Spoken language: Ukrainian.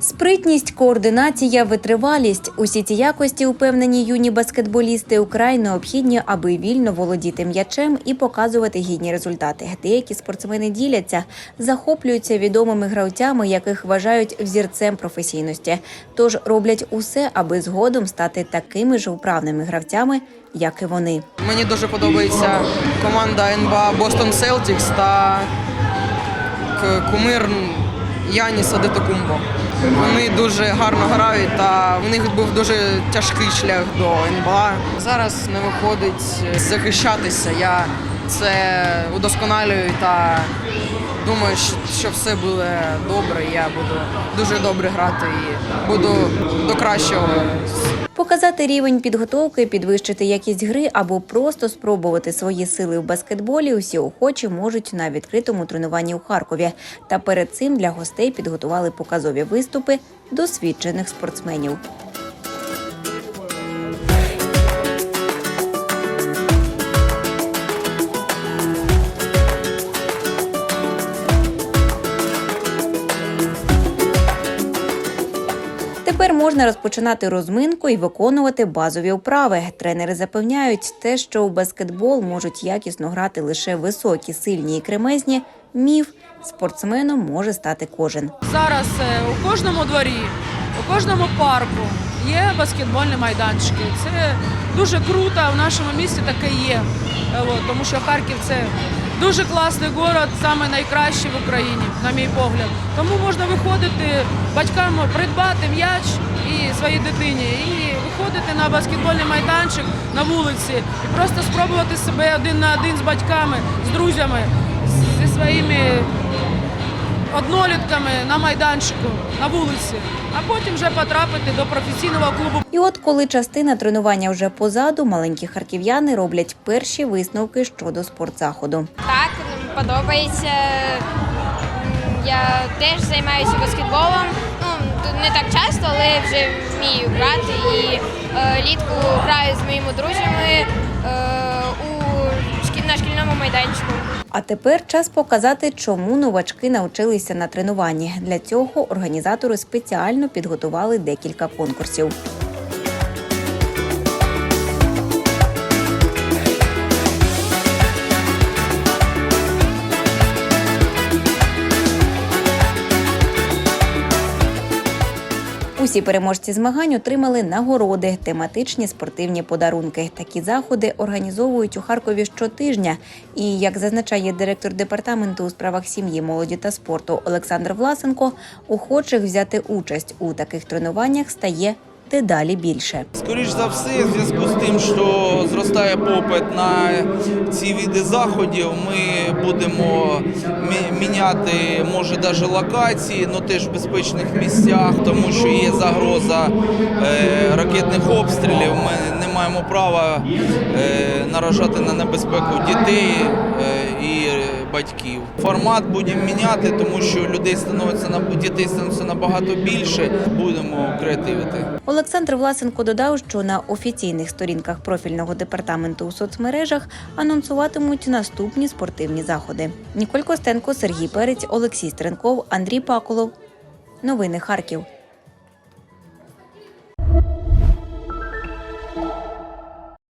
Спритність, координація, витривалість усі ці якості, упевнені юні баскетболісти, украй необхідні, аби вільно володіти м'ячем і показувати гідні результати. Деякі спортсмени діляться, захоплюються відомими гравцями, яких вважають взірцем професійності. Тож роблять усе, аби згодом стати такими ж вправними гравцями, як і вони. Мені дуже подобається команда НБА Boston Celtics та кумир Яніс Адетокумбо. Вони дуже гарно грають та в них був дуже тяжкий шлях до НБА. Зараз не виходить захищатися. Я це удосконалюю та думаю, що- все буде добре. Я буду дуже добре грати і буду до кращого Показати рівень підготовки, підвищити якість гри або просто спробувати свої сили в баскетболі. Усі охочі можуть на відкритому тренуванні у Харкові. Та перед цим для гостей підготували показові виступи досвідчених спортсменів. Можна розпочинати розминку і виконувати базові вправи. Тренери запевняють, те, що у баскетбол можуть якісно грати лише високі, сильні і кремезні. Міф спортсменом може стати кожен. Зараз е, у кожному дворі, у кожному парку є баскетбольні майданчики. Це дуже круто. В нашому місті таке є. Е, тому що Харків це дуже класний город, саме найкращий в Україні, на мій погляд. Тому можна виходити батькам придбати м'яч і своїй дитині, і виходити на баскетбольний майданчик на вулиці і просто спробувати себе один на один з батьками, з друзями, зі своїми однолітками на майданчику на вулиці, а потім вже потрапити до професійного клубу. І от коли частина тренування вже позаду, маленькі харків'яни роблять перші висновки щодо спортзаходу. Так, подобається. Я теж займаюся баскетболом. Ну, не так часто, але вже вмію грати. І е, літку граю з моїми друзями е, у на шкільному майданчику. А тепер час показати, чому новачки навчилися на тренуванні. Для цього організатори спеціально підготували декілька конкурсів. Усі переможці змагань отримали нагороди, тематичні спортивні подарунки. Такі заходи організовують у Харкові щотижня. І як зазначає директор департаменту у справах сім'ї, молоді та спорту Олександр Власенко, охочих взяти участь у таких тренуваннях стає дедалі більше. Скоріш за все, в зв'язку з тим, що зростає попит на ці види заходів, ми будемо міняти, може, навіть локації, але теж в безпечних місцях, тому що є загроза е, ракетних обстрілів. Ми не маємо права е, наражати на небезпеку дітей е, і батьків. Формат будемо міняти, тому що людей становиться на дітей становиться набагато більше. Будемо креативити. Олександр Власенко додав, що на офіційних сторінках профільного департаменту у соцмережах анонсуватимуть наступні спортивні заходи. Ніколь Костенко, Сергій Перець, Олексій Стренков, Андрій Паколов. Новини Харків.